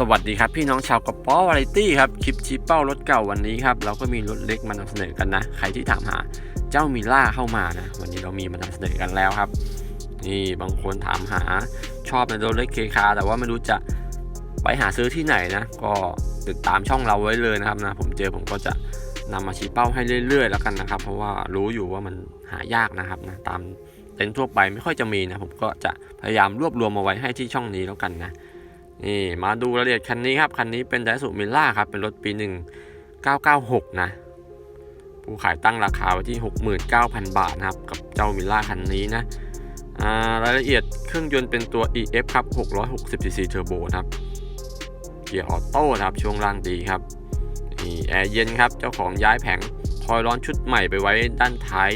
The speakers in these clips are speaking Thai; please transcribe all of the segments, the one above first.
สวัสดีครับ พี่น้องชาวกระป๋อวาไรตี้ครับ คลิปชี้เป้ารถเก่าวันนี้ครับ เราก็มีรถเล็กมานำเสนอกันนะ ใครที่ถามหาเจ้ามิล่าเข้ามานะ วันนี้เรามีมานำเสนอกันแล้วครับ นี่บางคนถามหาชอบในรถเล็กเคคาแต่ว่าไม่รู้จะไปหาซื้อที่ไหนนะ ก็ติดตามช่องเราไว้เลยนะครับนะ ผมเจอผมก็จะนำมาชี้เป้าให้เรื่อย ๆ แล้วกันนะครับ เพราะว่ารู้อยู่ว่ามันหายากนะครับนะตามเต็นท์ทั่วไปไม่ค่อยจะมีนะผมก็จะพยายามรวบรวมมาไว้ให้ที่ช่องนี้แล้วกันนะ นี่มาดูรายละเอียดคันนี้ครับ คันนี้เป็นไดสุมิล่าครับ เป็นรถปี 1996 นะ ผู้ขายตั้งราคาไว้ที่ 69,000 บาทนะครับ กับเจ้ามิล่าคันนี้นะรายละเอียดเครื่องยนต์เป็นตัว EF ครับ 660cc เทอร์โบนะครับ เกียร์ออโต้นะครับ ช่วงล่างดีครับนี่แอร์เย็นครับ เจ้าของย้ายแผงคอยร้อนชุดใหม่ไปไว้ด้านท้าย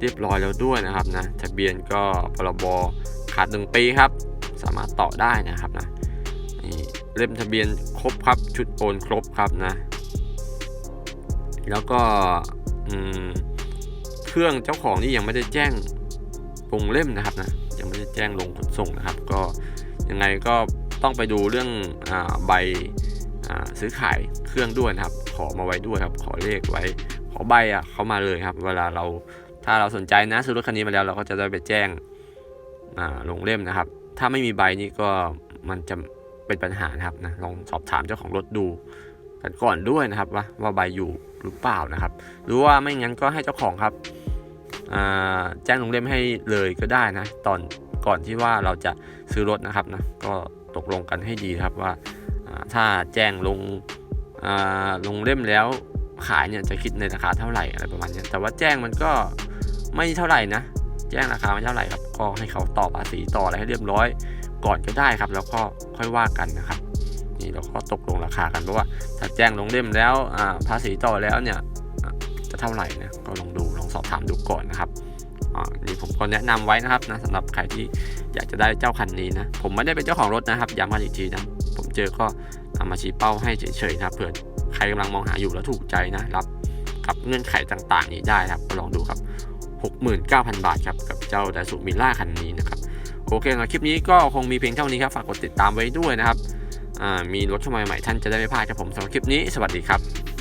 เรียบร้อยแล้วด้วยนะครับนะ ทะเบียนก็พรบขาด1ปีครับ สามารถต่อได้นะครับนะ เล่มทะเบียนครบครับ ชุดโอนครบครับนะ แล้วก็เครื่องเจ้าของนี่ยังไม่ได้แจ้งลงเล่มนะครับนะยังไม่ได้แจ้งลงขนส่งนะครับ ก็ยังไงก็ต้องไปดูเรื่องอใบซื้อขายเครื่องด้วยนะครับ ขอมาไว้ด้วยครับ ขอเลขไว้ ขอใบอะเขามาเลยครับ เวลาเราถ้าเราสนใจนะซื้อรถคันนี้มาแล้วเราก็จะได้ไปแจ้งลงเล่มนะครับ ถ้าไม่มีใบนี่ก็มันจะ เป็นปัญหานะครับนะลองสอบถามเจ้าของรถดูกันก่อนด้วยนะครับว่าว่าใบอยู่หรือเปล่านะครับ หรือว่าไม่งั้นก็ให้เจ้าของครับแจ้งลงเล่มให้เลยก็ได้นะ ตอนก่อนที่ว่าเราจะซื้อรถนะครับนะก็ตกลงกันให้ดีครับว่าถ้าแจ้งลงลงเล่มแล้วขายเนี่ยจะคิดในราคาเท่าไหร่อะไรประมาณนี้แต่ว่าแจ้งมันก็ไม่เท่าไหร่นะ แจ้งราคาไม่เท่าไหร่ครับก็ให้เขาต่อภาษีต่ออะไรให้เรียบร้อย ก่อนก็ได้ครับ แล้วก็ค่อยว่ากันนะครับ นี่เราก็ตกลงราคากันเพราะว่าถ้าแจ้งลงเล่มแล้วภาษีต่อแล้วเนี่ยจะเท่าไหร่นะก็ลองดูลองสอบถามดูก่อนนะครับนี่ผมก็แนะนำไว้นะครับนะสำหรับใครที่อยากจะได้เจ้าคันนี้นะผมไม่ได้เป็นเจ้าของรถนะครับย้ำมาอีกทีนะผมเจอก็เอามาชี้เป้าให้เฉยๆนะเผื่อใครกำลังมองหาอยู่แล้วถูกใจนะรับกับเงื่อนไขต่างๆ นี้ได้ครับก็ลองดูครับ 69,000 บาทครับกับเจ้าดาสุมิล่าคันนี้นะครับ โอเคสำหรับคลิปนี้ก็คงมีเพียงเท่านี้ครับ ฝากกดติดตามไว้ด้วยนะครับมีรถเข้ามาใหม่ท่านจะได้ไม่พลาดครับผมสำหรับคลิปนี้สวัสดีครับ